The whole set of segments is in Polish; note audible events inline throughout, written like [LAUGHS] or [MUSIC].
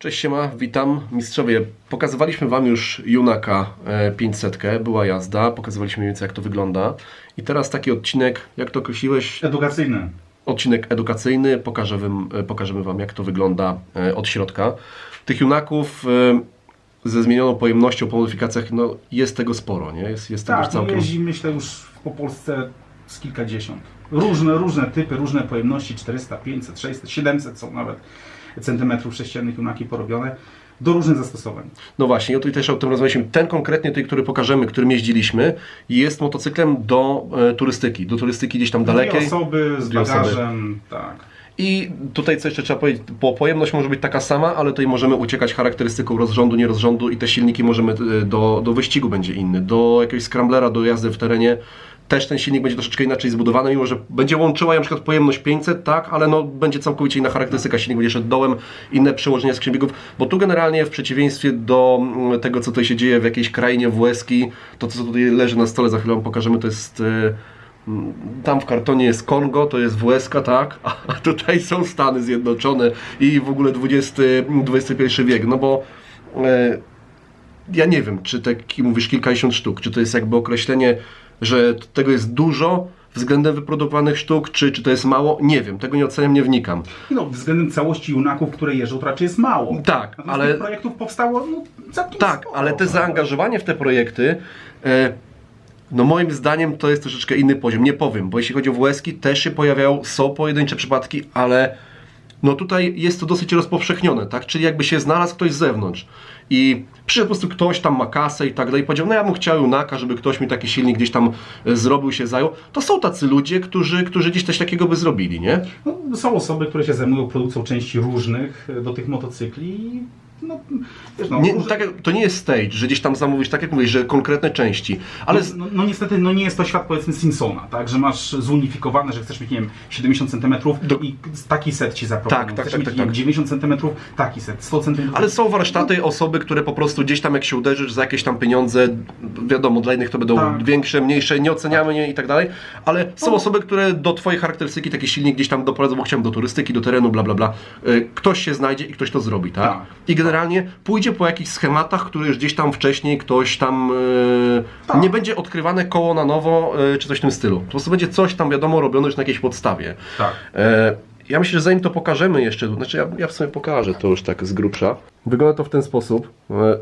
Cześć siema, witam mistrzowie. Pokazywaliśmy Wam już Junaka e, 500, była jazda, pokazywaliśmy mniej więcej jak to wygląda. I teraz taki odcinek, jak to określiłeś, Edukacyjny. odcinek edukacyjny, e, pokażemy Wam jak to wygląda e, od środka. Tych Junaków e, ze zmienioną pojemnością po modyfikacjach, no jest tego sporo, nie? Jest, jest tego już Tak, całkiem... jeździ myślę już po Polsce z kilkadziesiąt. Różne, różne typy, różne pojemności, 400, 500, 600, 700 są nawet centymetrów sześciennych junaki porobione do różnych zastosowań. No właśnie, ja tutaj też o tym rozmawialiśmy. Ten konkretnie, tej, który pokażemy, którym jeździliśmy, jest motocyklem do e, turystyki, do turystyki gdzieś tam dalekiej. Dwie osoby z Dwie osoby. bagażem, tak. I tutaj co jeszcze trzeba powiedzieć, bo pojemność może być taka sama, ale tutaj możemy uciekać charakterystyką rozrządu, nierozrządu i te silniki możemy e, do, do wyścigu będzie inny, do jakiegoś scramblera, do jazdy w terenie też ten silnik będzie troszeczkę inaczej zbudowany, mimo że będzie łączyła na przykład pojemność 500, tak, ale no będzie całkowicie inna charakterystyka, silnik będzie szedł dołem, inne przełożenia skrzyń biegów, bo tu generalnie w przeciwieństwie do mm, tego, co tutaj się dzieje w jakiejś krainie WSki, to co tutaj leży na stole, za chwilę Wam pokażemy, to jest... e, Mm, Tam w kartonie jest Kongo, to jest WSK, tak? [LAUGHS] A tutaj są Stany Zjednoczone i w ogóle XX, XXI wiek. No bo e, ja nie wiem, czy taki mówisz kilkadziesiąt sztuk, czy to jest jakby określenie, że tego jest dużo względem wyprodukowanych sztuk, czy, czy to jest mało? Nie wiem, tego nie oceniam, nie wnikam. No, względem całości junaków, które jeżdżą, to raczej jest mało. Tak, Natomiast ale- tych projektów powstało no, Tak, sporo, ale te zaangażowanie w te projekty, e, no moim zdaniem to jest troszeczkę inny poziom. Nie powiem, bo jeśli chodzi o WSki, też się pojawiają, są pojedyncze przypadki, ale no tutaj jest to dosyć rozpowszechnione, tak? Czyli jakby się znalazł ktoś z zewnątrz i przyszedł po prostu ktoś tam ma kasę i tak dalej i powiedział, no ja bym chciał Junaka, żeby ktoś mi taki silnik gdzieś tam e, zrobił, się zajął. To są tacy ludzie, którzy, którzy gdzieś coś takiego by zrobili, nie? No, są osoby, które się zajmują produkcją części różnych e, do tych motocykli no, wiesz, no, nie różne- tak, to nie jest stage, że gdzieś tam zamówisz, tak jak mówisz, że konkretne części, ale... No, no niestety no nie jest to świat powiedzmy Simpsona, tak? Że masz zunifikowane, że chcesz mieć, nie wiem, 70 cm i taki set ci zaproponują. Tak, tak, chcesz tak, mieć tak, nie wiem, tak. 90 cm, taki set, 100 cm. Ale są warsztaty, osoby, które po prostu gdzieś tam jak się uderzysz za jakieś tam pieniądze, wiadomo, dla innych to będą Tak. większe, mniejsze, nie oceniamy nie i tak dalej, ale są osoby, które do Twojej charakterystyki taki silnik gdzieś tam doprowadzą, bo chciałem do turystyki, do terenu, bla bla bla. Y, Ktoś się znajdzie i ktoś to zrobi, tak? Tak. I generalnie pójdzie po jakichś schematach, które już gdzieś tam wcześniej ktoś tam... y, Tak. Nie będzie odkrywane koło na nowo, y, czy coś w tym stylu. Po prostu będzie coś tam, wiadomo, robione już na jakiejś podstawie. Tak. E, Ja myślę, że zanim to pokażemy jeszcze, znaczy ja, ja w sumie pokażę to już tak z grubsza. Wygląda to w ten sposób.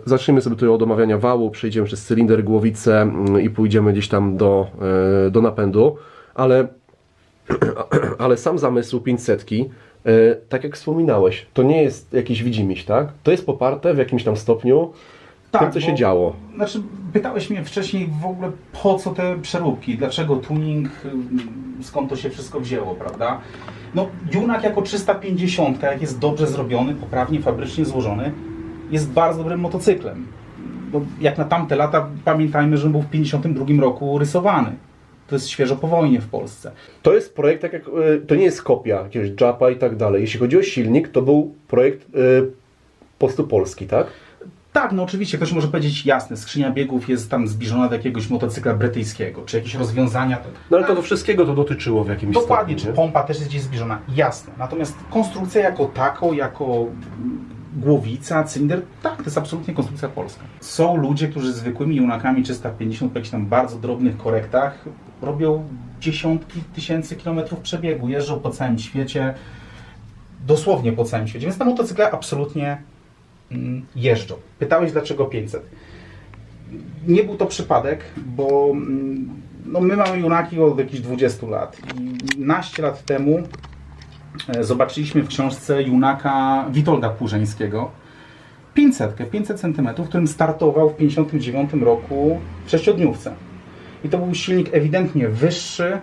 Zacznijmy sobie tutaj od omawiania wału, przejdziemy przez cylinder, głowicę mm, i pójdziemy gdzieś tam do, do napędu, ale, [CLEARS THROAT] ale sam zamysł 500, e, tak jak wspominałeś, to nie jest jakiś widzimisię, tak? To jest poparte w jakimś tam stopniu tym, co się Tak, bo- działo. Znaczy, pytałeś mnie wcześniej w ogóle po co te przeróbki, dlaczego tuning, skąd to się wszystko wzięło, prawda? No, Junak jako 350, jak jest dobrze zrobiony, poprawnie, fabrycznie złożony, jest bardzo dobrym motocyklem. Bo jak na tamte lata, pamiętajmy, że on był w 52 roku rysowany. To jest świeżo po wojnie w Polsce. To jest projekt, tak jak, e, to nie jest kopia jakiegoś Japa i tak dalej. Jeśli chodzi o silnik, to był projekt e, po prostu polski, tak? Tak, no oczywiście, ktoś może powiedzieć, jasne, skrzynia biegów jest tam zbliżona do jakiegoś motocykla brytyjskiego, czy jakieś rozwiązania. No ale to do wszystkiego to dotyczyło w jakimś Dokładnie, stopniu. czy pompa też jest gdzieś zbliżona, jasne. Natomiast konstrukcja jako taką, jako głowica, cylinder, tak, to jest absolutnie konstrukcja polska. Są ludzie, którzy zwykłymi junakami 350 po jakichś tam bardzo drobnych korektach robią dziesiątki tysięcy kilometrów przebiegu, jeżdżą po całym świecie, dosłownie po całym świecie, więc te motocykle absolutnie mm, jeżdżą. Pytałeś dlaczego 500? nie był to przypadek, bo mm, no, my mamy Junaki od jakichś 20 lat i naście lat temu e, zobaczyliśmy w książce Junaka Witolda Płużeńskiego 500, 500 cm, którym startował w 59 roku w sześciodniówce. I to był silnik ewidentnie wyższy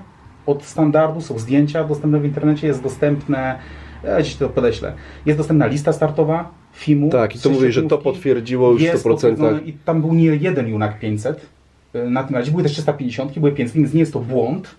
od standardu, są zdjęcia dostępne w internecie, jest dostępne, ja ci to podeślę, jest dostępna lista startowa FIMU. Tak, i to mówię, że to potwierdziło już w Jest 100%. potwierdzone I tam był nie jeden Junak 500 y, na tym razie. Były też 350, były 500, więc nie jest to błąd.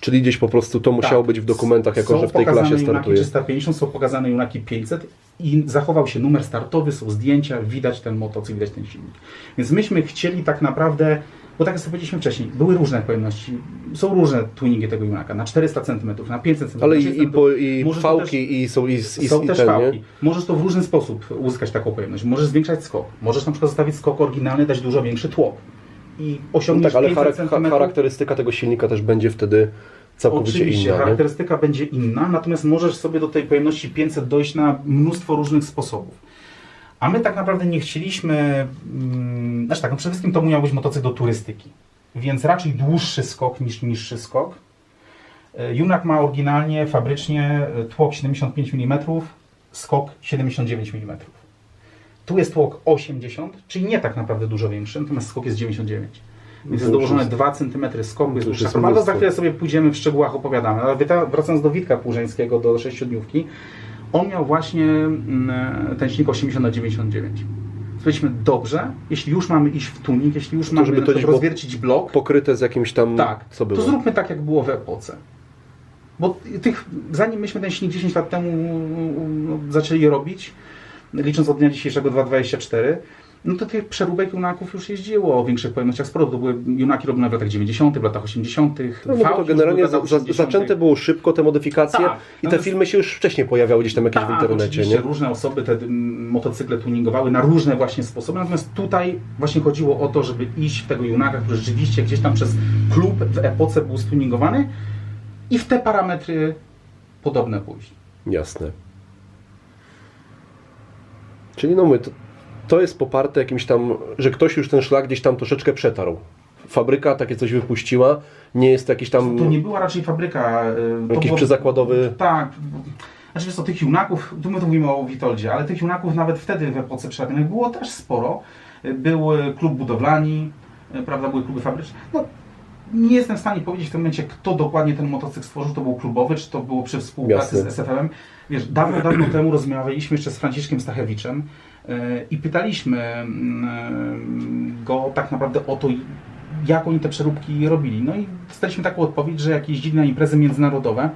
Czyli gdzieś po prostu to musiało Tak. być w dokumentach, jako Są że w tej klasie junaki startuje. 350, są pokazane junaki 500 i zachował się numer startowy, są zdjęcia, widać ten motocykl, widać ten silnik. Więc myśmy chcieli tak naprawdę, bo tak jak sobie powiedzieliśmy wcześniej, były różne pojemności, są różne tuningi tego junaka, na 400 cm, na 500 cm. Ale i, i, po, i fałki, i są i, i, są i też ten, fałki. nie? Możesz to w różny sposób uzyskać taką pojemność. Możesz zwiększać skok. Możesz na przykład zostawić skok oryginalny, dać dużo większy tłok. I No osiągniesz tak, ale 500 charak- charakterystyka tego silnika też będzie wtedy całkowicie Oczywiście, inna. Nie? charakterystyka będzie inna, natomiast możesz sobie do tej pojemności 500 dojść na mnóstwo różnych sposobów. A my tak naprawdę nie chcieliśmy, mm, znaczy tak, no przede wszystkim to miał być motocykl do turystyki, więc raczej dłuższy skok niż niższy skok. E, Junak ma oryginalnie, fabrycznie e, tłok 75 mm, skok 79 mm. Tu jest tłok 80, czyli nie tak naprawdę dużo większy, natomiast skok jest 99. Więc jest dołożone jest- 2 cm skoku, jest forma, ale za chwilę sobie pójdziemy w szczegółach, opowiadamy. Ale wracając do Witka Płużeńskiego, do sześciodniówki, on miał właśnie mm, ten silnik 80 na 99. Powiedzieliśmy, dobrze, jeśli już mamy iść w tuning, jeśli już mamy żeby to rozwiercić blok, Pokryte z jakimś tam, tak, co było. to zróbmy tak, jak było w epoce. Bo tych, zanim myśmy ten silnik 10 lat temu no, zaczęli robić, licząc od dnia dzisiejszego 2.24, no to tych przeróbek junaków już jeździło o większych pojemnościach sporo. To były junaki robione w latach 90., w latach 80., No, bo to generalnie za, w za, latach 80.. zaczęte było szybko te modyfikacje Tak. i te Natomiast- filmy się już wcześniej pojawiały gdzieś tam jakieś w Tak, internecie, oczywiście nie? różne osoby te motocykle tuningowały na różne właśnie sposoby, natomiast tutaj właśnie chodziło o to, żeby iść w tego junaka, który rzeczywiście gdzieś tam przez klub w epoce był stuningowany i w te parametry podobne pójść. Jasne. Czyli no my, to, to jest poparte jakimś tam, że ktoś już ten szlak gdzieś tam troszeczkę przetarł. Fabryka takie coś wypuściła, nie jest to jakiś tam To nie była raczej fabryka. y, to jakiś było- przyzakładowy... Tak. Znaczy wiesz co, tych junaków, tu my tu mówimy o Witoldzie, ale tych junaków nawet wtedy w epoce przerabianych było też sporo. Był y, klub budowlani, y, prawda, były kluby fabryczne. No, nie jestem w stanie powiedzieć w tym momencie, kto dokładnie ten motocykl stworzył, to był klubowy, czy to było przy współpracy Jasne. z SFM-em. Wiesz, dawno, dawno temu rozmawialiśmy jeszcze z Franciszkiem Stachewiczem i pytaliśmy mm, go tak naprawdę o to, jak oni te przeróbki robili. No i dostaliśmy taką odpowiedź, że jak jeździli na imprezy międzynarodowe,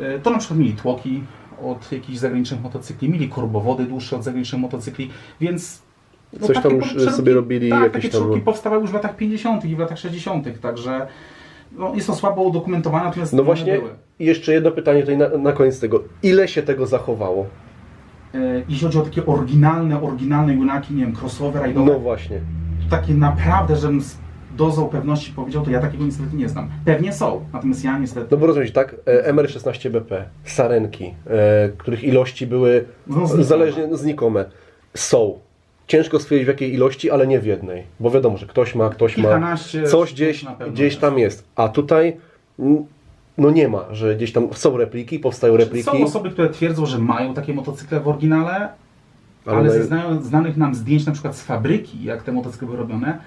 e, to na przykład mieli tłoki od jakichś zagranicznych motocykli, mieli korbowody dłuższe od zagranicznych motocykli, więc no, Coś tam już przeróbki- sobie robili, Tak, jakieś takie tam- przeróbki powstawały już w latach 50. i w latach 60., także no, jest to słabo udokumentowane, natomiast No właśnie, były. i jeszcze jedno pytanie tutaj na, na koniec tego. Ile się tego zachowało? E, Jeśli chodzi o takie oryginalne, oryginalne junaki, nie wiem, crossover, rajdowe, No właśnie. takie naprawdę, żebym z dozą pewności powiedział, to ja takiego niestety nie znam. Pewnie są, natomiast ja niestety... No bo rozumieć, tak? E, MR16BP, sarenki, e, których ilości były No, znikome. zależnie znikome, są. Ciężko stwierdzić w jakiej ilości, ale nie w jednej. Bo wiadomo, że ktoś ma, ktoś ma. Kilkanaście Coś sztuk gdzieś, na pewno gdzieś tam jest. A tutaj mm, no nie ma, że gdzieś tam są repliki, powstają repliki. Są osoby, które twierdzą, że mają takie motocykle w oryginale, ale, Ale ze zna- znanych nam zdjęć na przykład z fabryki, jak te motocykle były robione,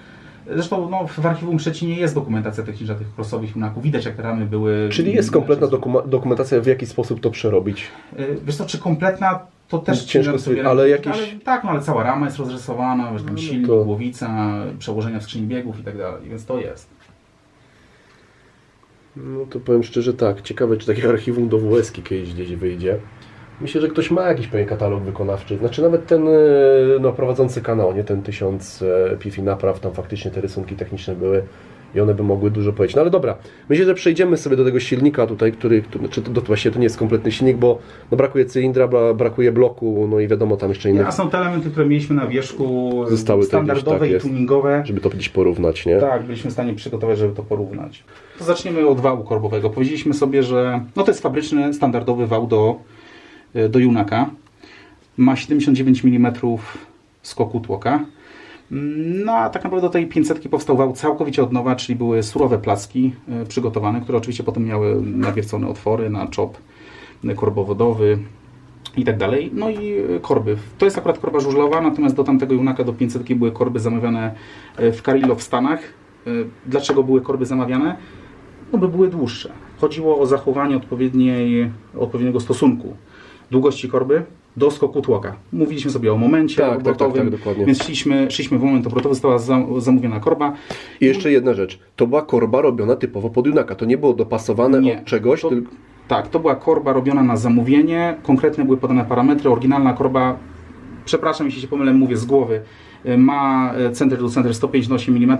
Zresztą no, w archiwum Szczecinie jest dokumentacja techniczna tych crossowych junaków. Widać, jak te ramy były... Czyli jest kompletna dokumentacja, w jaki sposób to przerobić. Y, Wiesz co, czy kompletna, to też Ciężko nie sobie- sobie ale jakiś- ale Tak, no ale cała rama jest rozrysowana, wiesz, tam silnik, to- głowica, przełożenia w skrzyni biegów i tak dalej, więc to jest. No to powiem szczerze tak, ciekawe czy takie [LAUGHS] archiwum do WSK kiedyś gdzieś wyjdzie. Myślę, że ktoś ma jakiś pewien katalog wykonawczy. Znaczy nawet ten e, no, prowadzący kanał, nie ten tysiąc e, PIFI napraw, tam faktycznie te rysunki techniczne były i one by mogły dużo powiedzieć. No ale dobra, myślę, że przejdziemy sobie do tego silnika tutaj, który, który czy to, to właściwie to nie jest kompletny silnik, bo no, brakuje cylindra, bra- brakuje bloku, no i wiadomo tam jeszcze inne, A są te elementy, które mieliśmy na wierzchu, Zostały standardowe gdzieś, tak i jest. tuningowe. żeby to gdzieś porównać, nie? Tak, byliśmy w stanie przygotować, żeby to porównać. To zaczniemy od wału korbowego. Powiedzieliśmy sobie, że no to jest fabryczny, standardowy wał do, do Junaka. Ma 79 mm skoku tłoka. No a tak naprawdę do tej 500 powstał wał całkowicie od nowa, czyli były surowe placki y, przygotowane, które oczywiście potem miały nawiercone otwory na czop korbowodowy i tak dalej. No i y, korby. To jest akurat korba żużlowa, natomiast do tamtego Junaka do 500 były korby zamawiane y, w Carillo w Stanach. Dlaczego były korby zamawiane? No by były dłuższe. Chodziło o zachowanie odpowiedniej, odpowiedniego stosunku długości korby do skoku tłoka. Mówiliśmy sobie o momencie Tak, tak, obrotowym, tak, tak, dokładnie. więc szliśmy, szliśmy w moment obrotowy, została za, zamówiona korba. I jeszcze jedna rzecz. To była korba robiona typowo pod junaka. To nie było dopasowane Nie, od czegoś, to, tylko... Tak, to była korba robiona na zamówienie, konkretne były podane parametry, oryginalna korba, przepraszam jeśli się pomylę, mówię z głowy, y, ma y, center do center 158 mm,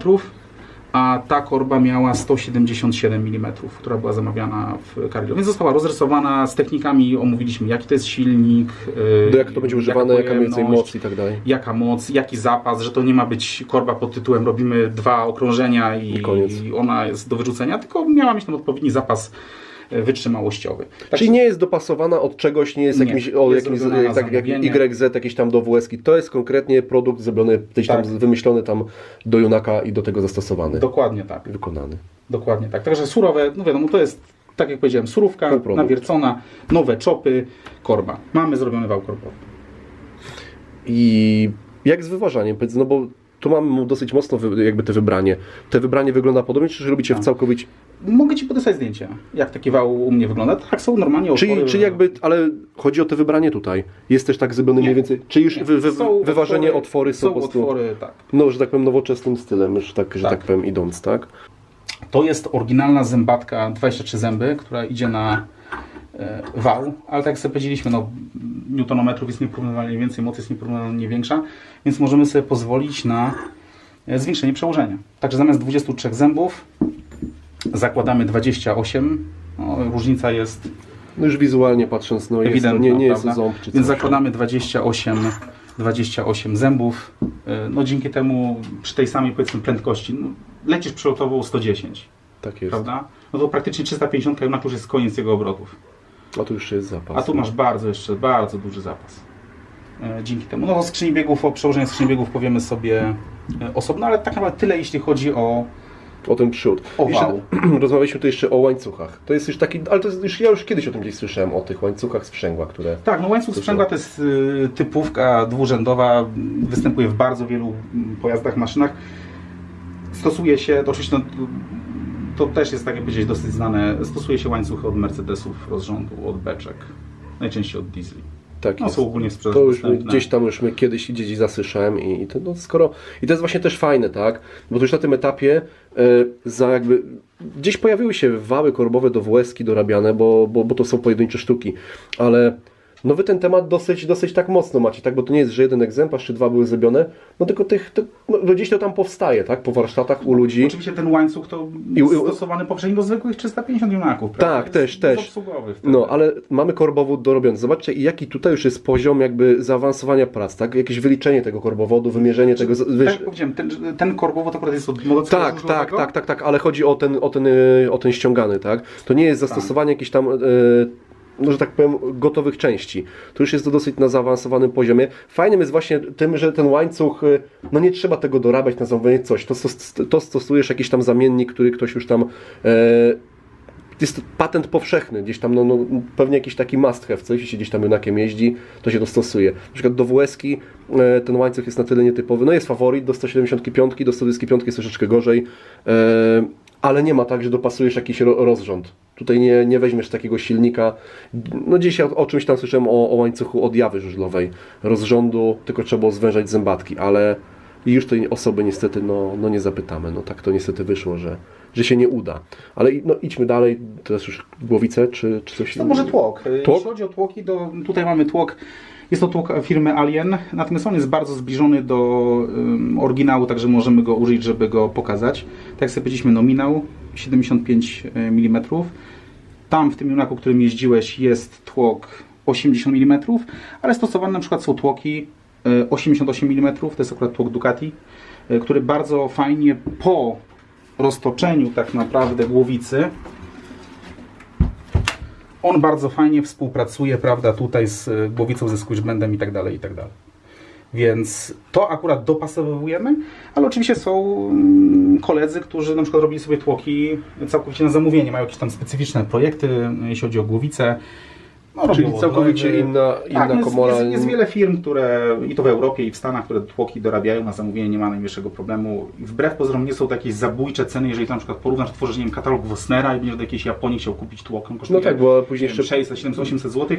a ta korba miała 177 mm, która była zamawiana w Cargill. Więc została rozrysowana z technikami, omówiliśmy jaki to jest silnik, y, Do jak to będzie używane, jaka więcej pojemność, moc i tak dalej. jaka moc, jaki zapas, że to nie ma być korba pod tytułem robimy dwa okrążenia i, I i ona jest do wyrzucenia, tylko miała mieć tam odpowiedni zapas wytrzymałościowy. Tak Czyli nie jest dopasowana od czegoś, nie jest Nie, jakimś, o, jest jakimś tak jak. YZ, jakieś tam do WSK. To jest konkretnie produkt zrobiony, gdzieś tam Tak. wymyślony tam do junaka i do tego zastosowany, Dokładnie tak. wykonany. Dokładnie tak. Także surowe, no wiadomo, to jest, tak jak powiedziałem, surówka, nawiercona, nowe czopy, korba. Mamy zrobiony wał korbowy. I jak z wyważaniem? No bo tu mamy dosyć mocno jakby te wybranie. Te wybranie wygląda podobnie, czy robicie w Tak. całkowicie... Mogę Ci podesłać zdjęcie, jak taki wał u mnie wygląda. Tak są normalnie otwory. Czyli, czyli jakby, ale chodzi o te wybranie tutaj. Jest też tak zrobione Nie. mniej więcej... Czy już wy, wy, wyważenie, otwory, są, są po prostu... otwory, tak. No, że tak powiem, nowoczesnym stylem, już tak, że Tak. tak powiem, idąc, tak? To jest oryginalna zębatka 23 zęby, która idzie na wał, ale tak jak sobie powiedzieliśmy, no, newtonometrów jest nieporównywalnie więcej, moc jest nieporównywalnie większa, więc możemy sobie pozwolić na e, zwiększenie przełożenia. Także zamiast 23 zębów zakładamy 28. No, różnica jest No już wizualnie patrząc, no jest, ewidentna, nie, nie jest ząb czy Więc coś. zakładamy 28, 28 zębów. E, No dzięki temu przy tej samej powiedzmy prędkości, no, lecisz przelotowo 110 Tak jest. prawda? No to praktycznie 350 jednak już jest koniec jego obrotów. A tu już jest zapas. A tu masz bardzo jeszcze, bardzo duży zapas. E, Dzięki temu. No o skrzyni biegów, o przełożeniu skrzyni biegów powiemy sobie e, osobno, ale tak naprawdę tyle, jeśli chodzi o O ten przód. O wał. [CLEARS THROAT] rozmawialiśmy tu jeszcze o łańcuchach. To jest już taki, ale to jest już, ja już kiedyś o tym gdzieś słyszałem, o tych łańcuchach sprzęgła, które... Tak, no łańcuch sprzęgła to jest y, typówka dwurzędowa, występuje w bardzo wielu m, pojazdach, maszynach. Stosuje się, to oczywiście no, to też jest, tak jak powiedzieć, dosyć znane, stosuje się łańcuchy od Mercedesów rozrządu, od beczek, najczęściej od diesli. Tak No jest. są ogólnie To już dostępne. gdzieś tam już my kiedyś gdzieś zasłyszałem i, i to no skoro i to jest właśnie też fajne, tak? Bo to już na tym etapie e, za jakby gdzieś pojawiły się wały korbowe do WS-ki dorabiane, bo, bo, bo to są pojedyncze sztuki, ale no wy ten temat dosyć, dosyć tak mocno macie, tak? Bo to nie jest, że jeden egzemplarz czy dwa były zrobione, no tylko tych, tych no, no gdzieś to tam powstaje, tak? Po warsztatach u ludzi. Oczywiście ten łańcuch to I- i- stosowany poprzednio do zwykłych 350 junaków. prawda? Tak, też, też. No, ale mamy korbowód dorobiony. Zobaczcie, jaki tutaj już jest poziom jakby zaawansowania prac, tak? Jakieś wyliczenie tego korbowodu, wymierzenie tego, Tak wiesz, jak powiedziałem, ten, ten korbowód akurat jest od motocykla Tak, tak, tak, tak, tak, ale chodzi o ten, o ten, y, o ten ściągany, tak? To nie jest zastosowanie jakichś tam, y, no, że tak powiem, gotowych części. To już jest to dosyć na zaawansowanym poziomie. Fajnym jest właśnie tym, że ten łańcuch, y, no nie trzeba tego dorabiać na zamówienie coś. To, to stosujesz jakiś tam zamiennik, który ktoś już tam e, jest patent powszechny, gdzieś tam, no, no, pewnie jakiś taki must have, co jeśli się gdzieś tam junakiem jeździ, to się to stosuje. Na przykład do WS-ki e, ten łańcuch jest na tyle nietypowy, no jest faworyt, do 175, do 125 jest troszeczkę gorzej, e, ale nie ma tak, że dopasujesz jakiś ro, rozrząd. Tutaj nie, nie weźmiesz takiego silnika, no dzisiaj o, o czymś tam słyszałem o, o łańcuchu od jawy żużlowej, rozrządu, tylko trzeba było zwężać zębatki, ale już tej osoby niestety no, no nie zapytamy. No tak to niestety wyszło, że, że się nie uda. Ale no, idźmy dalej, teraz już głowice czy, czy coś To może tłok. Tłok? Jeśli chodzi o tłoki, to tutaj mamy tłok. Jest to tłok firmy Alien, natomiast on jest bardzo zbliżony do um, oryginału, także możemy go użyć, żeby go pokazać. Tak jak sobie powiedzieliśmy, nominał 75 mm. Tam w tym junaku, którym jeździłeś, jest tłok 80 mm, ale stosowane na przykład są tłoki e, 88 mm, to jest akurat tłok Ducati, e, który bardzo fajnie po roztoczeniu tak naprawdę głowicy on bardzo fajnie współpracuje, prawda, tutaj z y, głowicą, ze squishbandem i tak dalej, i tak dalej. Więc to akurat dopasowujemy, ale oczywiście są mm, koledzy, którzy na przykład robili sobie tłoki całkowicie na zamówienie, mają jakieś tam specyficzne projekty, jeśli chodzi o głowicę. No, Czyli całkowicie inna, inna tak, no jest, komora. Jest, jest wiele firm, które i to w Europie, i w Stanach, które tłoki dorabiają na zamówienie, nie ma najmniejszego problemu. Wbrew pozorom nie są to jakieś zabójcze ceny, jeżeli tam na przykład porównasz, tworzysz nie wiem, katalog Wosnera i będziesz do jakiejś Japonii chciał kupić tłok, on No kosztuje tak, bo później nie jeszcze wiem, 600, 700, 800 zł.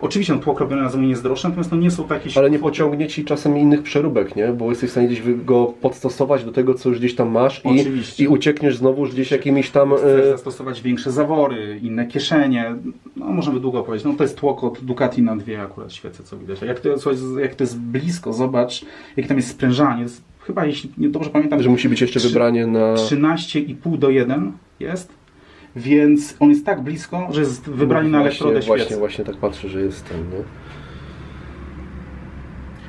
Oczywiście no, tłok robiony na zamianie jest natomiast to nie są takie... Ale nie pociągnie ci czasem innych przeróbek, nie? Bo jesteś w stanie gdzieś go podstosować do tego, co już gdzieś tam masz i, i uciekniesz znowu gdzieś jakimiś tam... Chcesz E, zastosować większe zawory, inne kieszenie. No możemy długo powiedzieć. No to jest tłok od Ducati na dwie akurat świece, co widać. Jak to, słuchaj, jak to jest blisko, zobacz, jakie tam jest sprężanie. Chyba, jeśli nie dobrze pamiętam, że musi być jeszcze trzy- wybranie na... 13,5 do 1 jest. Więc on jest tak blisko, że jest wybranie na właśnie, elektrodę właśnie, świec. właśnie tak patrzę, że jest ten, nie?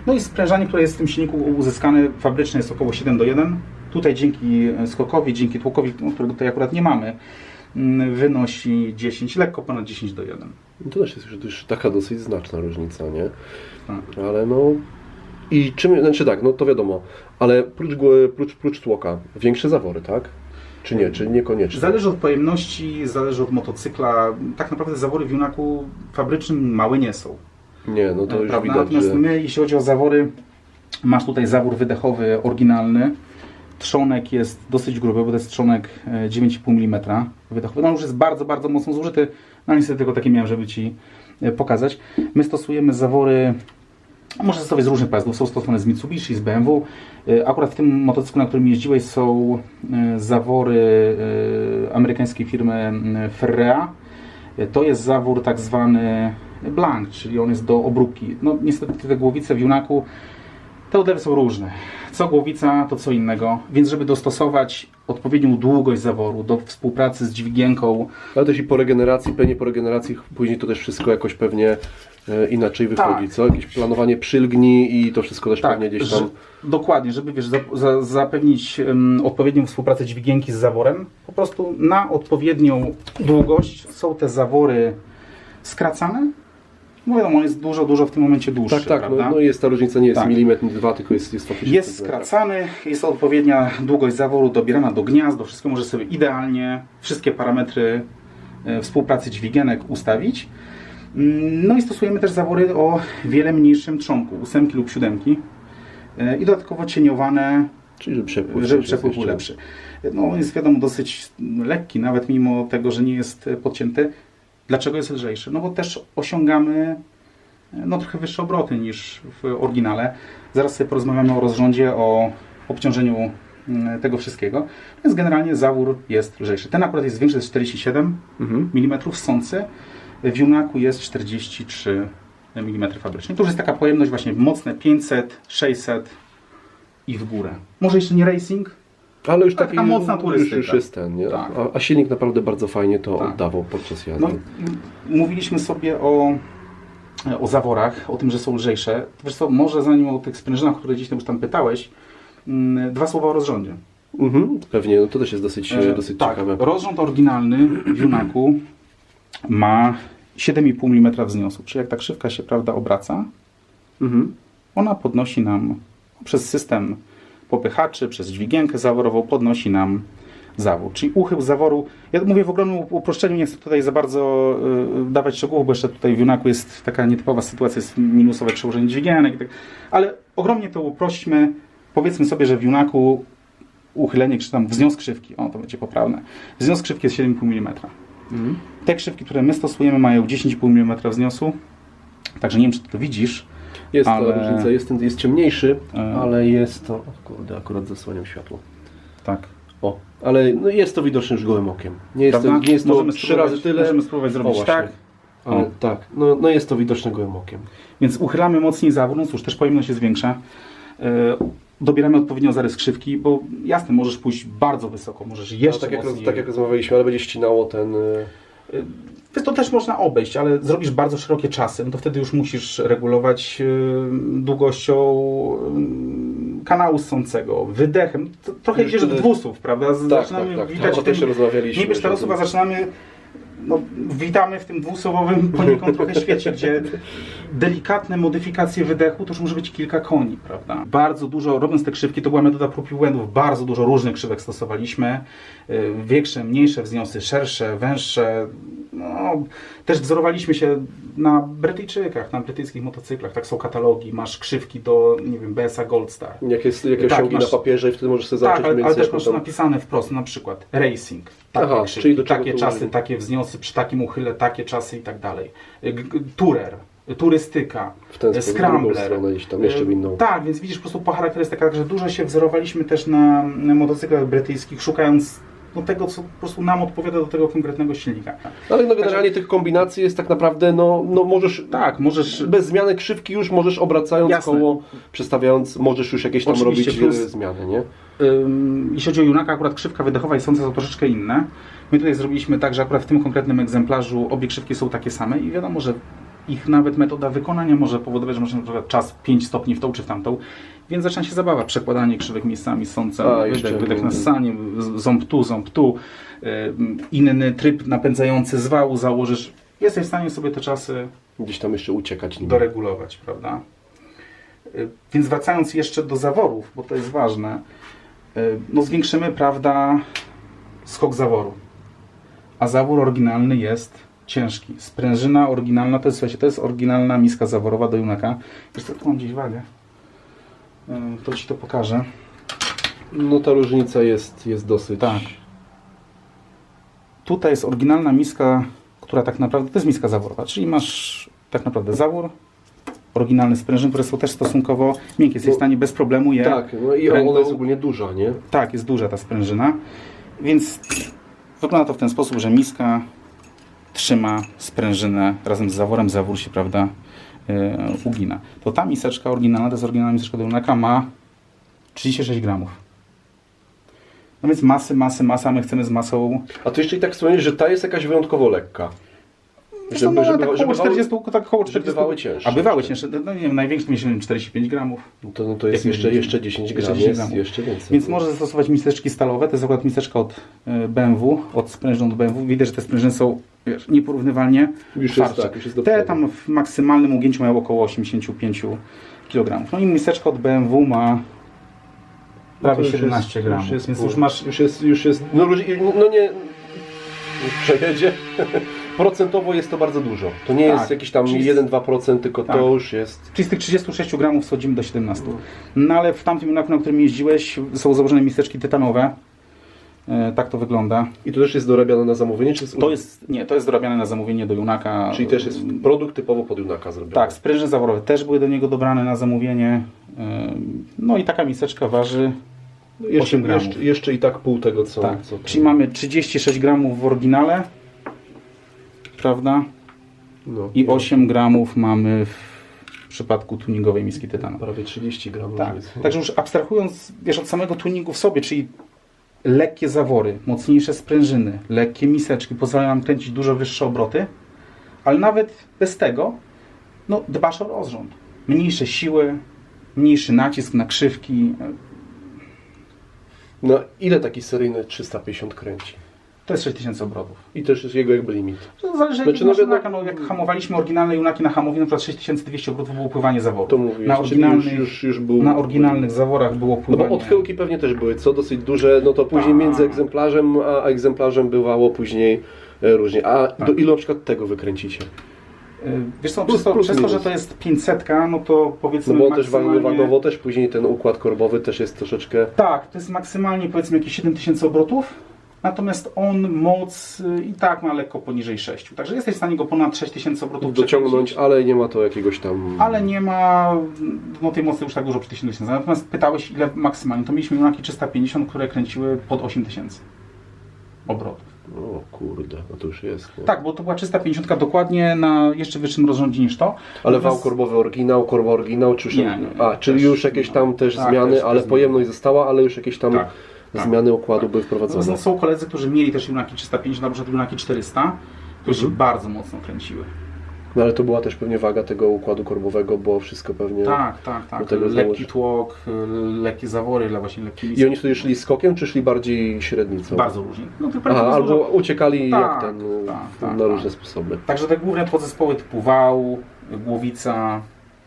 No i sprężanie, które jest w tym silniku uzyskane fabryczne jest około 7 do 1. Tutaj dzięki skokowi, dzięki tłokowi, no, którego tutaj akurat nie mamy, mm, wynosi 10, lekko ponad 10 do 1. No To też jest już, już taka dosyć znaczna różnica, nie? Tak. Ale no... I czym, znaczy tak, no to wiadomo, ale prócz, prócz, prócz tłoka, większe zawory, tak? Czy nie, czy niekoniecznie? Zależy od pojemności, zależy od motocykla. Tak naprawdę zawory w Junaku fabrycznym małe nie są. Nie, no to już prawda? widać, Natomiast że... my, jeśli chodzi o zawory, masz tutaj zawór wydechowy oryginalny. Trzonek jest dosyć gruby, bo to jest trzonek e, 9,5 mm wydechowy. No już jest bardzo, bardzo mocno zużyty. No niestety tylko takie miałem, żeby Ci e, pokazać. My stosujemy zawory, a może stosować z różnych pojazdów. Są stosowane z Mitsubishi, z BMW. E, Akurat w tym motocyklu, na którym jeździłeś są e, zawory amerykańskiej firmy Ferrea. To jest zawór tak zwany blank, czyli on jest do obróbki. No niestety te głowice w Junaku, te odlewy są różne. Co głowica, to co innego. Więc żeby dostosować odpowiednią długość zaworu do współpracy z dźwigienką, Ale też i po regeneracji, pewnie po regeneracji później to też wszystko jakoś pewnie e, inaczej wychodzi, Tak. co? Jakieś planowanie przylgni i to wszystko też pewnie gdzieś tam... że- dokładnie, żeby wiesz, za, za, zapewnić em, odpowiednią współpracę dźwigienki z zaworem, po prostu na odpowiednią długość są te zawory skracane. No wiadomo, on jest dużo, dużo w tym momencie dłuższy, Tak, tak, no, no jest ta różnica, nie jest Tak. milimetr, nie dwa, tylko jest, jest faktycznie... Jest skracany, jest odpowiednia długość zaworu dobierana do gniazd, do wszystkiego może sobie idealnie wszystkie parametry e, współpracy dźwigienek ustawić. Mm, No i stosujemy też zawory o wiele mniejszym trzonku, ósemki lub siódemki e, i dodatkowo cieniowane, Czyli żeby przepływ, żeby przepływ był lepszy. No on jest wiadomo dosyć lekki, nawet mimo tego, że nie jest podcięty. Dlaczego jest lżejszy? No bo też osiągamy e, no, trochę wyższe obroty niż w oryginale. Zaraz sobie porozmawiamy o rozrządzie, o obciążeniu mm, tego wszystkiego. Więc generalnie zawór jest lżejszy. Ten akurat jest większy, to jest 47 Mhm. mm sący. W Junaku jest 43 mm fabrycznie. To już jest taka pojemność właśnie mocne 500, 600 i w górę. Może jeszcze nie racing, Ale już Taka taki mocna turystyka. już jest ten, nie? Tak. A, a silnik naprawdę bardzo fajnie to Tak. oddawał podczas jazdy. No, m- mówiliśmy sobie o, o zaworach, o tym, że są lżejsze. Wiesz co, może zanim o tych sprężynach, które gdzieś tam już tam pytałeś, mm, dwa słowa o rozrządzie. Mhm, pewnie, no to też jest dosyć, E, dosyć tak, ciekawe. rozrząd oryginalny w Junaku ma 7,5 mm wzniosu, czyli jak ta krzywka się prawda obraca, Mhm. ona podnosi nam przez system popychaczy, przez dźwigienkę zaworową, podnosi nam zawór. Czyli uchył zaworu, ja mówię w ogromnym uproszczeniu, nie chcę tutaj za bardzo y, dawać szczegółów, bo jeszcze tutaj w Junaku jest taka nietypowa sytuacja, jest minusowe przełożenie dźwigienek, i tak, ale ogromnie to uprośćmy. Powiedzmy sobie, że w Junaku uchylenie, czy tam wznios krzywki, o to będzie poprawne, wznios krzywki jest 7,5 mm. Mhm. Te krzywki, które my stosujemy mają 10,5 mm wzniosu, także nie wiem, czy ty to widzisz, Jest Ale- ta różnica, jest, ten, jest ciemniejszy, E. ale jest to... O kurde, akurat zasłaniam światło. tak. O, ale no jest to widoczne już gołym okiem. Nie jest to, Prawda? nie jest to Możemy trzy spróbować- razy tyle. możemy spróbować zrobić właśnie. tak. Ale O. tak, no, no jest to widoczne gołym okiem. Więc uchylamy mocniej zawór, no cóż, też pojemność jest większa. E, Dobieramy odpowiednio zarys krzywki, bo jasne, możesz pójść bardzo wysoko, możesz No, jeszcze tak, jak, mocniej. tak jak rozmawialiśmy, ale będzie ścinało ten... y, Wiesz, To też można obejść, ale zrobisz bardzo szerokie czasy, no to wtedy już musisz regulować e, długością e, kanału ssącego, wydechem. To, trochę idziesz w tyle- dwusów, prawda? Tak, zaczynamy tak, tak. witać O w tym niby że- czterosów, a zaczynamy no, witamy w tym dwusłowowym poniekąd trochę świecie, gdzie [LAUGHS] delikatne modyfikacje wydechu to już może być kilka koni, prawda? Bardzo dużo, robiąc te krzywki, to była metoda prób i błędów, bardzo dużo różnych krzywek stosowaliśmy. Y, Większe, mniejsze wzniosy, szersze, węższe. No, też wzorowaliśmy się na Brytyjczykach, na brytyjskich motocyklach. Tak są katalogi, masz krzywki do, nie wiem, BSA Gold Star. Jak, jest, jak Tak, osiągi masz- na papierze i wtedy możesz sobie Tak, zacząć ale, mieć ale też masz tam- napisane wprost, na przykład racing, takie, Aha, krzywki, czyli takie czasy, użyć? takie wzniosy, przy takim uchyle, takie czasy i tak dalej. G- Tourer, turystyka, W ten sposób, scrambler. stronę tam, jeszcze w inną. Tak, więc widzisz po prostu po charakterystykach, że dużo się wzorowaliśmy też na motocyklach brytyjskich, szukając no, tego, co po prostu nam odpowiada do tego konkretnego silnika. Ale no generalnie tych kombinacji jest tak naprawdę, no, no możesz Tak, możesz bez zmiany krzywki już możesz obracając Jasne. koło, przestawiając, możesz już jakieś tam Oczywiście, robić plus- e, zmiany, nie? Ym, Jeśli chodzi o Junaka, akurat krzywka wydechowa i sące są troszeczkę inne. My tutaj zrobiliśmy tak, że akurat w tym konkretnym egzemplarzu obie krzywki są takie same i wiadomo, że ich nawet metoda wykonania może powodować, że masz na przykład czas 5 stopni w tą czy w tamtą, więc zaczyna się zabawa, przekładanie krzywek miejscami, sące, wydech, wydech na ssanie, ząb tu, ząb tu, ym, inny tryb napędzający z wału założysz. Jesteś w stanie sobie te czasy Gdzieś tam jeszcze uciekać nim. doregulować, prawda? Y, Więc wracając jeszcze do zaworów, bo to jest ważne, y, no zwiększymy, prawda, skok zaworu. A zawór oryginalny jest ciężki. Sprężyna oryginalna, to jest, słuchajcie, to jest oryginalna miska zaworowa do Junaka. Wiesz co, tu mam gdzieś wagę. To Ci to pokażę. No ta różnica jest, jest dosyć... Tak. Tutaj jest oryginalna miska, która tak naprawdę, to jest miska zaworowa, czyli masz tak naprawdę zawór, oryginalny sprężyn, które są też stosunkowo miękkie. Jesteś w stanie bez problemu je... Tak, no i ręką- ona jest ogólnie duża, nie? Tak, jest duża ta sprężyna, więc wygląda to w ten sposób, że miska trzyma sprężynę razem z zaworem, zawór się, prawda, yy, ugina. To ta miseczka oryginalna, jest oryginalna miseczka do ma 36 gramów. No więc masy, masy, masa, my chcemy z masą A to jeszcze i tak wspomnieć, że ta jest jakaś wyjątkowo lekka. Żeby, no, tak około żeby 40, tak około że 40. bywały cięższe. A bywały cięższe. No nie wiem, największy mieliśmy 45 gramów. To, no to jest jeszcze, jeszcze 10 Jeszcze gram, 10 jest gramów. jeszcze więcej. Więc może zastosować miseczki stalowe. To jest akurat miseczka od y, BMW, od sprężyn od BMW. Widać, że te sprężyny są wiesz, nieporównywalnie Już jest tak, już jest Te tam w maksymalnym ugięciu mają około 85 kg. No i miseczka od BMW ma prawie No to już 17 jest- gramów. Już jest, Więc już masz Już jest, już jest no, no nie... [LAUGHS] Przejedzie. Procentowo jest to bardzo dużo. To nie Tak. jest jakiś tam Czyli- 1-2%, tylko Tak. to już jest... Czyli z tych 36 gramów schodzimy do 17. No ale w tamtym junaku, na którym jeździłeś, są założone miseczki tytanowe. E, tak to wygląda. I to też jest dorabiane na zamówienie? Czy jest... To jest, nie, to jest dorabiane na zamówienie do Junaka. Czyli też jest produkt typowo pod Junaka zrobiony. Tak, sprężyny zaworowe też były do niego dobrane na zamówienie. Ym, No i taka miseczka waży. No jeszcze, 8 gramów. jeszcze, jeszcze i tak pół tego, co... tak. co Czyli mamy 36 gramów w oryginale, prawda? No, I 8 gramów mamy w przypadku tuningowej miski tytanu. Prawie 30 gramów. Tak. więc- Także już abstrahując wiesz, od samego tuningu w sobie, czyli lekkie zawory, mocniejsze sprężyny, lekkie miseczki pozwalają nam kręcić dużo wyższe obroty, ale nawet bez tego no, dbasz o rozrząd. Mniejsze siły, mniejszy nacisk na krzywki. No ile taki seryjny 350 kręci? To jest 6000 obrotów. I też jest jego jakby limit. To zależy Znaczy, znaczy, no no, no, jak hamowaliśmy oryginalne junaki na hamowie, na przykład 6200 obrotów było pływanie zaworu. To mówisz, na oryginalnych, już, już, już był... na oryginalnych zaworach było No pływanie. bo odchyłki pewnie też były, co dosyć duże, no to później Tak. między egzemplarzem a egzemplarzem bywało później e, różnie. A Tak. do ilu na przykład tego wykręcicie? Y, Wiesz co, Plus- przez to, plus przez to, że to jest 500, no to powiedzmy No bo on też maksymalnie- wagowo też później ten układ korbowy też jest troszeczkę... Tak, to jest maksymalnie powiedzmy jakieś 7000 obrotów, natomiast on moc y, i tak ma lekko poniżej 6. Także jesteś w stanie go ponad 6000 obrotów dociągnąć, ale nie ma to jakiegoś tam... Ale nie ma no, tej mocy już tak dużo przy 1000. Natomiast pytałeś ile maksymalnie, to mieliśmy Junaki 350, które kręciły pod 8000 obrotów. O kurde, no to już jest. Nie? Tak, bo to była 350 dokładnie na jeszcze wyższym rozrządzie niż to. Ale Natomiast- wał korbowy oryginał, korba oryginał, czy już... Nie, nie, nie. A, czyli już jakieś tam też tak, zmiany, też- ale pojemność została, ale już jakieś tam tak. Zmiany układu były wprowadzone. no, są koledzy, którzy mieli też Junaki 350, na przykład Junaki 400, które się Mhm. bardzo mocno kręciły. No ale to była też pewnie waga tego układu korbowego, bo wszystko pewnie... Tak, tak, tak. Tego Lekki tłok, y, lekkie zawory dla właśnie lekkiej I oni wtedy szli skokiem, czy szli bardziej średnicą? Bardzo różnie. No, Aha, jest albo dużo. uciekali Tak, jak ten, tak, na tak, różne tak. sposoby. Także te główne podzespoły typu wał, głowica,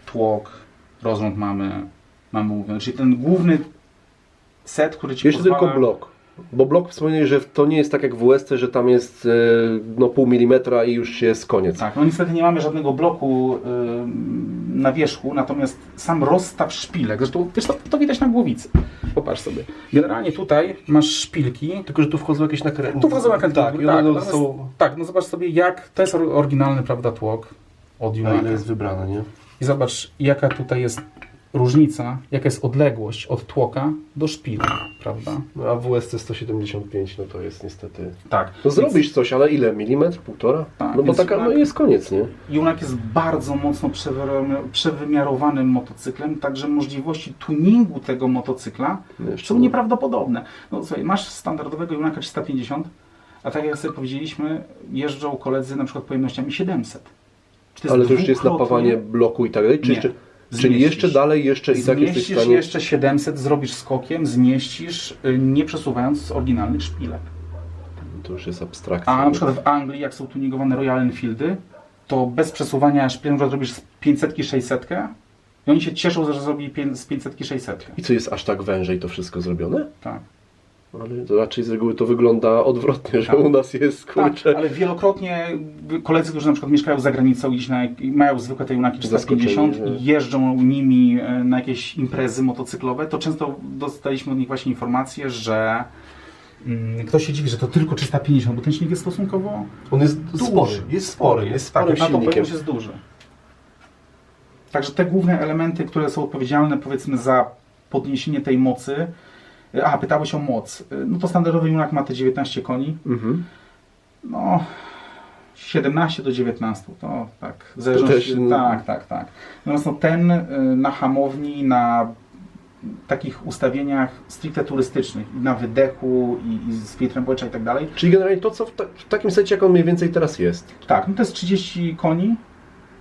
tłok, rozrząd mamy, mamy mówiony. Czyli ten główny set, który ci Jeszcze pozwala... tylko blok. Bo blok wspomnieli, że to nie jest tak jak w USC, że tam jest e, no, pół milimetra i już jest koniec. Tak, no niestety nie mamy żadnego bloku y, na wierzchu, natomiast sam rozstaw szpilek, zresztą wiesz, to, to widać na głowicy. Popatrz sobie. Generalnie tutaj masz szpilki, Tylko, że tu wchodzą jakieś nakręty. Tu wchodzą nakręty. Tak, i one no, są... Tak, no zobacz sobie jak, to jest or- oryginalny, prawda, tłok. od A junaka. ile jest wybrane, nie? I zobacz, jaka tutaj jest różnica, jaka jest odległość od tłoka do szpila, prawda? No, a WSC 175, no to jest niestety... Tak. No zrobisz coś, ale ile? Milimetr? Półtora? Tak, no bo więc taka, no junak- jest koniec, nie? Junak jest bardzo mocno przewymiar- przewymiarowanym motocyklem, także możliwości tuningu tego motocykla No jeszcze są nie. nieprawdopodobne. No słuchaj, masz standardowego Junaka 350, a tak jak sobie powiedzieliśmy, jeżdżą koledzy na przykład pojemnościami 700. Czy Ale to już jest napawanie bloku i tak dalej? Czy Nie. jeszcze, czyli Zmieścisz. jeszcze dalej, jeszcze i tak jesteś w stanie... jeszcze 700, zrobisz skokiem, zmieścisz, y, nie przesuwając oryginalnych szpilek. To już jest abstrakcja. A na przykład w Anglii, jak są tuningowane Royal Enfieldy, to bez przesuwania szpilek, na przykład robisz z 500 600 i oni się cieszą, że zrobili z 500 600. I co jest aż tak wężej to wszystko zrobione? Tak. Ale to raczej z reguły to wygląda odwrotnie, że Tak. u nas jest tak, kurczę. ale wielokrotnie koledzy, którzy na przykład mieszkają za granicą gdzieś na, i mają zwykłe te Junaki 450 Zaskoczeni, że- i jeżdżą nimi e, na jakieś imprezy motocyklowe, to często dostaliśmy od nich właśnie informację, że mm, ktoś się dziwi, że to tylko 350, bo ten silnik jest stosunkowo On jest duży. spory, jest spory, jest sporym tak, na to silnikiem. jest duży. Także te główne elementy, które są odpowiedzialne powiedzmy za podniesienie tej mocy, a pytałeś o moc, no to standardowy Junak ma te 19 koni, Mhm. no 17 do 19, to tak, w zależności, też, tak, tak, tak. Natomiast no, ten y, na hamowni, na takich ustawieniach stricte turystycznych, na wydechu i, i z filtrem powietrza i tak dalej, Czyli generalnie to, co w, ta, w takim sensie, jak on mniej więcej teraz jest. Tak, no to jest 30 koni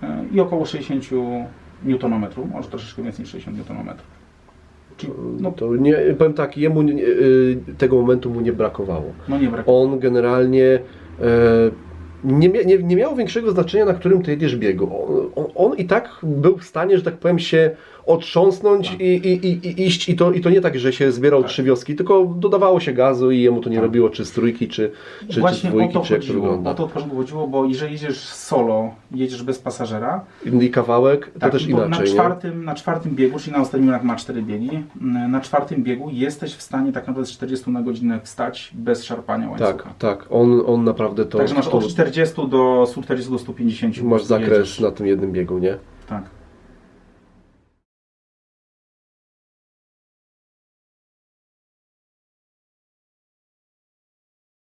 y, i około 60 Nm, może troszeczkę więcej niż 60 Nm. No to nie, powiem tak, jemu nie, y, tego momentu mu nie brakowało. no nie brakuje. On generalnie e, nie, nie, nie miało większego znaczenia, na którym ty jedziesz biegu. On, on, on i tak był w stanie, że tak powiem, się otrząsnąć Tak. i, i, i, i iść. I to, I to nie tak, że się zbierał Tak. trzy wioski, tylko dodawało się gazu i jemu to nie Tak. robiło czy z trójki, czy, czy, czy Właśnie dwójki, czy jak to wygląda. o to chodziło, bo jeżeli jedziesz solo, jedziesz bez pasażera, Inny kawałek, to tak, też bo na inaczej. nie? czwartym, na czwartym biegu, czyli na ostatnim jak ma 4 biegi, mm, na czwartym biegu jesteś w stanie tak naprawdę z 40 na godzinę wstać bez szarpania łańcucha. Tak, tak. On, on naprawdę to. Także masz od 40 do 140 do 150. masz zakres jedziesz. na tym jednym biegu, nie? Tak.